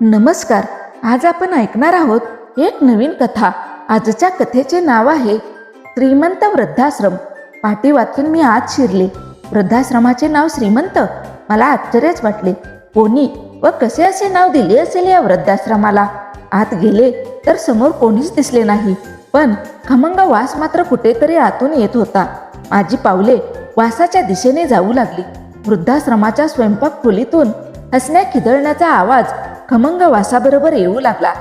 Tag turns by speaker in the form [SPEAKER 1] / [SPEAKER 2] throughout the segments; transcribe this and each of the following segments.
[SPEAKER 1] नमस्कार. आज आपण ऐकणार आहोत एक नवीन कथा. आजच्या कथेचे नाव आहे श्रीमंत वृद्धाश्रम. पाठी वाचून मी आज शिरले. वृद्धाश्रमाचे नाव श्रीमंत? मला आश्चर्यच वाटले. कोणी व कसे असे नाव दिले असेल या वृद्धाश्रमाला? आत गेले तर समोर कोणीच दिसले नाही. पण खमंग वास मात्र कुठेतरी आतून येत होता. माझी पावले वासाच्या दिशेने जाऊ लागली. वृद्धाश्रमाच्या स्वयंपाक खोलीतून हसण्या खिदळण्याचा आवाज खमंग वासाबरोबर येऊ लागला.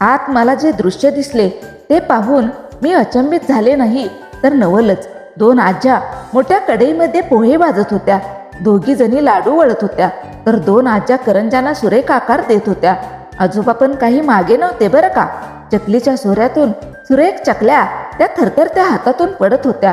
[SPEAKER 1] आत मला जे दृश्य दिसले ते पाहून मी अचंबित झाले नाही तर नवलच. दोन आज्या मोठ्या कढईमध्ये पोहे भाजत होत्या. दोघी जणी लाडू वळत होत्या तर दोन आज्या करंजाना सुरेख आकार देत होत्या. आजोबा पण काही मागे नव्हते बरं का? चकलीच्या सोऱ्यातून सुरेख चकल्या त्या थरथरत्या हातातून पडत होत्या.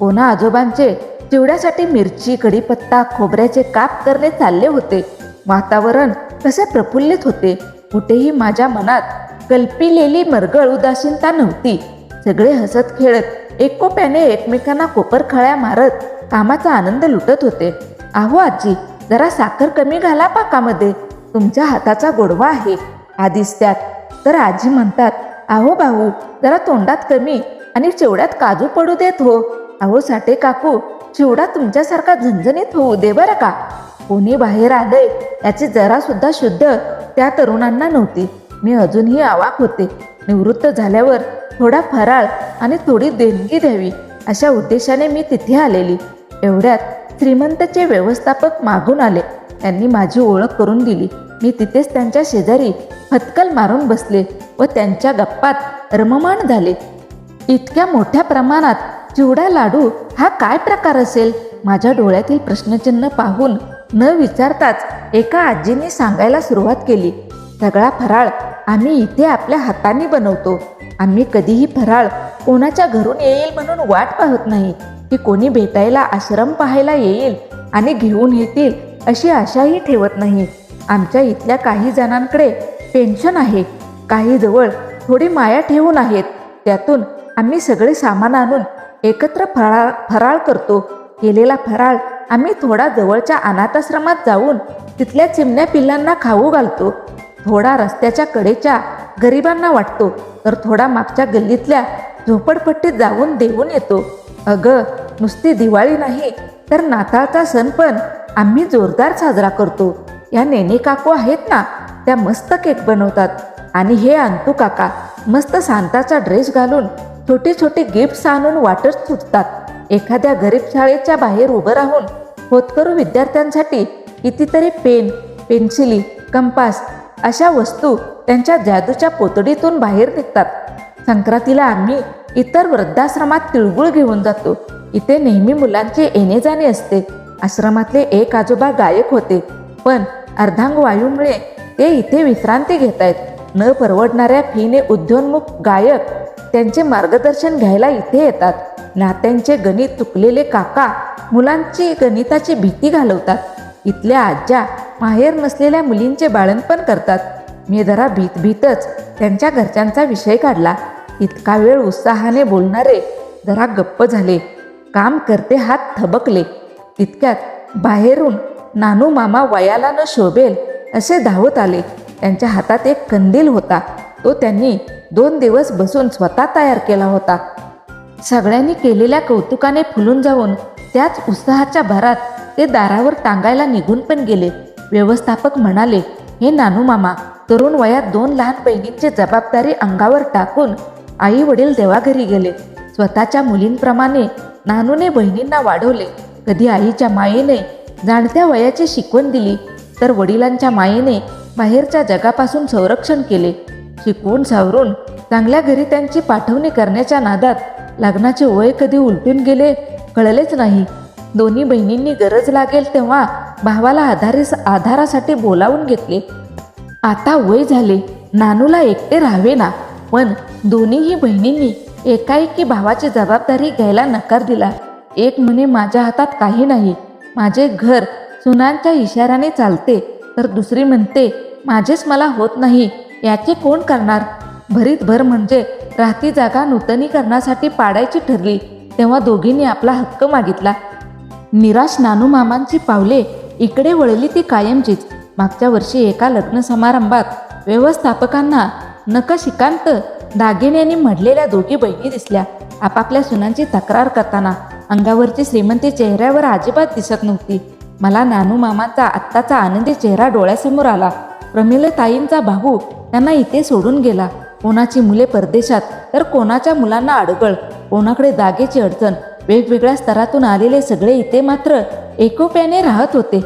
[SPEAKER 1] कोणा आजोबांचे चिवड्यासाठी मिरची कढीपत्ता खोबऱ्याचे काप करणे चालले होते. वातावरण कसे प्रफुल्लित होते? कुठेही माझ्या मनात कल्पिलेली मरगळ उदासीनता नव्हती. सगळे हसत खेळत एकोप्याने एकमेकांना कोपरखळ्या मारत कामाचा आनंद लुटत होते. आहो आजी जरा साखर कमी घाला पाकामध्ये. तुमच्या हाताचा गोडवा आहे आधीच त्यात. तर आजी म्हणतात आहो भाऊ जरा तोंडात कमी आणि चेवड्यात काजू पडू देत हो. अहो साठे काकू चिवडा तुमच्यासारखा झणझणीत होऊ दे बरं का? कोणी बाहेर आलंय याची जरा सुद्धा शुद्ध त्या तरुणांना नव्हती. मी अजूनही आवाक होते. निवृत्त झाल्यावर थोडा फराळ आणि थोडी देणगी द्यावी अशा उद्देशाने मी तिथे आलेली. एवढ्यात श्रीमंतचे व्यवस्थापक मागून आले. त्यांनी माझी ओळख करून दिली. मी तिथेच त्यांच्या शेजारी फतकल मारून बसले व त्यांच्या गप्पात रममाण झाले. इतक्या मोठ्या प्रमाणात चिवडा लाडू हा काय प्रकार असेल? माझ्या डोळ्यातील प्रश्नचिन्ह पाहून न विचारताच एका आजीने सांगायला सुरुवात केली. सगळा फराळ आम्ही इथे आपल्या हाताने बनवतो. आम्ही कधीही फराळ कोणाच्या घरून येईल म्हणून वाट पाहत नाही. की कोणी भेटायला आश्रम पाहायला येईल आणि घेऊन येतील अशी आशाही ठेवत नाही. आमच्या इथल्या काही जणांकडे पेन्शन आहे. काही जवळ थोडी माया ठेवून आहेत. त्यातून आम्ही सगळे सामान आणून एकत्र फराळ फराळ करतो. केलेला फराळ आम्ही थोडा जवळच्या अनाथाश्रमात जाऊन तिथल्या चिमण्या पिल्लांना खाऊ घालतो. थोडा रस्त्याच्या कडेच्या गरिबांना वाटतो तर थोडा मागच्या गल्लीतल्या झोपडपट्टीत जाऊन देऊन येतो. अगं नुसती दिवाळी नाही तर नाताळचा सण पण आम्ही जोरदार साजरा करतो. या नेने काकू आहेत ना त्या मस्त केक बनवतात. आणि हे अंतू काका मस्त सांताचा ड्रेस घालून छोटे छोटे गिफ्ट्स आणून वाटत सुटतात एखाद्या गरीब शाळेच्या बाहेर उभं राहून होतकरू विद्यार्थ्यांसाठी कितीतरी पेन पेन्सिली कंपास अशा वस्तू त्यांच्या जादूच्या पोतडीतून बाहेर निघतात. संक्रांतीला आम्ही इतर वृद्धाश्रमात तिळगुळ घेऊन जातो. इथे नेहमी मुलांचे येणे जाणे असते. आश्रमातले एक आजोबा गायक होते. पण अर्धांग वायूमुळे ते इथे विश्रांती घेत आहेत न परवडणाऱ्या फीने उद्योन्मुख गायक त्यांचे मार्गदर्शन घ्यायला इथे येतात. नात्यांचे गणित चुकलेले काका मुलांची गणिताची भीती घालवतात. इथल्या आज्या माहेर नसलेल्या मुलींचे बाळणपण करतात. मी जरा भीत भीतच त्यांच्या घरच्यांचा विषय काढला. इतका वेळ उत्साहाने बोलणारे जरा गप्प झाले. काम करते हात थबकले. तितक्यात बाहेरून नानू मामा वयाला न शोभेल असे धावत आले. त्यांच्या हातात एक कंदील होता. तो त्यांनी दोन दिवस बसून स्वतः तयार केला होता. सगळ्यांनी केलेल्या कौतुकाने फुलून जाऊन त्याच उत्साहाच्या भरात ते दारावर टांगायला निघून पण गेले. व्यवस्थापक म्हणाले हे नानू मामा तरुण वयात दोन लहान बहिणींची जबाबदारी अंगावर टाकून आई वडील देवाघरी गेले. स्वतःच्या मुलींप्रमाणे नानूने बहिणींना वाढवले. कधी आईच्या मायेने जाणत्या वयाची शिकवण दिली तर वडिलांच्या मायेने बाहेरच्या जगापासून संरक्षण केले. शिकवून सावरून चांगल्या घरी त्यांची पाठवणी करण्याच्या नादात लग्नाचे वय कधी उलटून गेले कळलेच नाही. दोन्ही बहिणींनी गरज लागेल तेव्हा भावाला आधारीस आधारासाठी बोलावून घेतले. आता वय झाले नानूला एकटे राहावे ना पण दोन्हीही बहिणींनी एकाएकी भावाची जबाबदारी घ्यायला नकार दिला. एक म्हणे माझ्या हातात काही नाही. माझे घर सुनांच्या इशाऱ्याने चालते. तर दुसरी म्हणते माझेच मला होत नाही. याचे कोण करणार? भरीत भर म्हणजे राहती जागा नूतनीकरणासाठी पाडायची ठरली तेव्हा दोघींनी आपला हक्क मागितला. निराश नानू मामांची पावले इकडे वळली ती कायमचीच. मागच्या वर्षी एका लग्न समारंभात व्यवस्थापकांना नकशिकांत दागिन्यांनी मढलेल्या दोघी बहिणी दिसल्या. आपापल्या सुनांची तक्रार करताना अंगावरची श्रीमंती चेहऱ्यावर अजिबात दिसत नव्हती. मला नानू मामाचा आत्ताचा आनंदी चेहरा डोळ्यासमोर आला. प्रमिलताईंचा भाऊ त्यांना इथे सोडून गेला. कोणाची मुले परदेशात तर कोणाच्या मुलांना अडगळ कोणाकडे जागेची अडचण. वेगवेगळ्या स्तरातून आलेले सगळे इथे मात्र एकोप्याने राहत होते.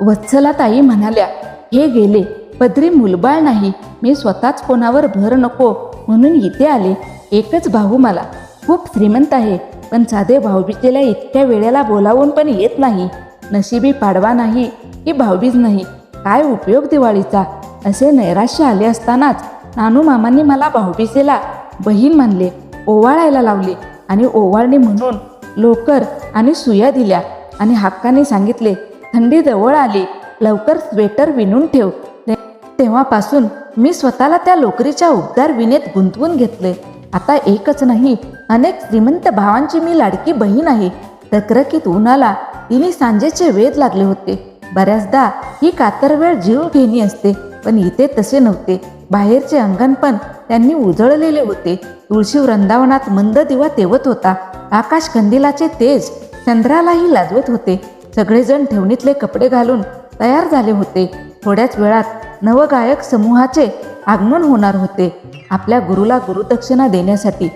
[SPEAKER 1] वत्सला ताई म्हणाल्या हे गेले पदरी मुलबाळ नाही मी स्वतःच कोणावर भर नको म्हणून इथे आले. एकच भाऊ मला खूप श्रीमंत आहे पण साधे भाऊबीजेला इतक्या वेळेला बोलावून पण येत नाही. नशिबी पाडवा नाही की भाऊबीज नाही काय उपयोग दिवाळीचा? असे नैराश्य आले असतानाच नानू मामांनी मला भाऊबीजेला बहीण मानले ओवाळायला लावले आणि ओवाळणे म्हणून लोकर आणि सुया दिल्या आणि हक्काने सांगितले थंडी जवळ आली लवकर स्वेटर विणून ठेव. ते- तेव्हापासून मी स्वतःला त्या लोकरीच्या उबदार विणेत गुंतवून घेतले. आता एकच नाही अनेक श्रीमंत भावांची मी लाडकी बहीण आहे. तक्रकीत उन्हाला तिने सांजेचे वेध लागले होते. बऱ्याचदा ही कातरवेळ जीव घेणी असते पण इथे तसे नव्हते. बाहेरचे अंगण पण त्यांनी उजळलेले होते. तुळशी वृंदावनात मंद दिवा तेवत होता. आकाश कंदिलाचे तेज चंद्रालाही लाजवत होते. सगळेजण ठेवणीतले कपडे घालून तयार झाले होते. थोड्याच वेळात नवगायक समूहाचे आगमन होणार होते. आपल्या गुरुला गुरुदक्षिणा देण्यासाठी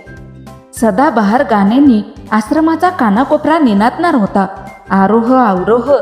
[SPEAKER 1] सदाबहार गाण्यांनी आश्रमाचा कानाकोपरा निनादणार होता. आरोह अवरोह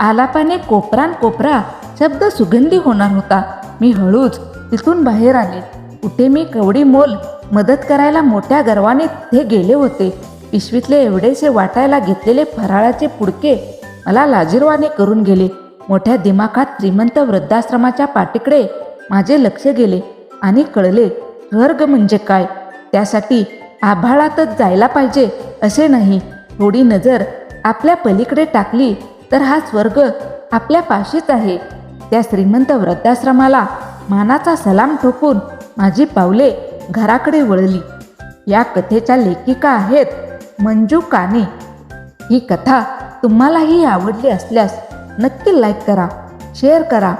[SPEAKER 1] आलापाने कोपरान कोपरा शब्द सुगंधी होणार होता. मी हळूच तिथून बाहेर आले. कुठे मी कवडी मोल. मदत करायला मोठ्या गर्वाने तिथे गेले होते. पिशवीतले एवढेसे वाटायला घेतलेले फराळाचे पुडके मला लाजीरवाने करून गेले. मोठ्या दिमाखात श्रीमंत वृद्धाश्रमाच्या पाठीकडे माझे लक्ष गेले आणि कळले स्वर्ग म्हणजे काय? त्यासाठी आभाळातच जायला पाहिजे असे नाही. थोडी नजर आपल्या पलीकडे टाकली तर हा स्वर्ग आपल्या पाशीच आहे. त्या श्रीमंत वृद्धाश्रमाला मानाचा सलाम ठोकून माझी पावले घराकडे वळली. या कथेच्या लेखिका आहेत मंजू काने. ही कथा तुम्हालाही आवडली असल्यास नक्की लाईक करा शेअर करा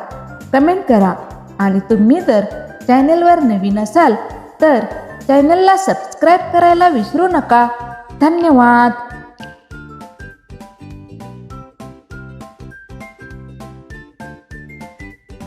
[SPEAKER 1] कमेंट करा आणि तुम्ही जर चॅनेलवर नवीन असाल तर चॅनलला सबस्क्राईब करायला विसरू नका. धन्यवाद.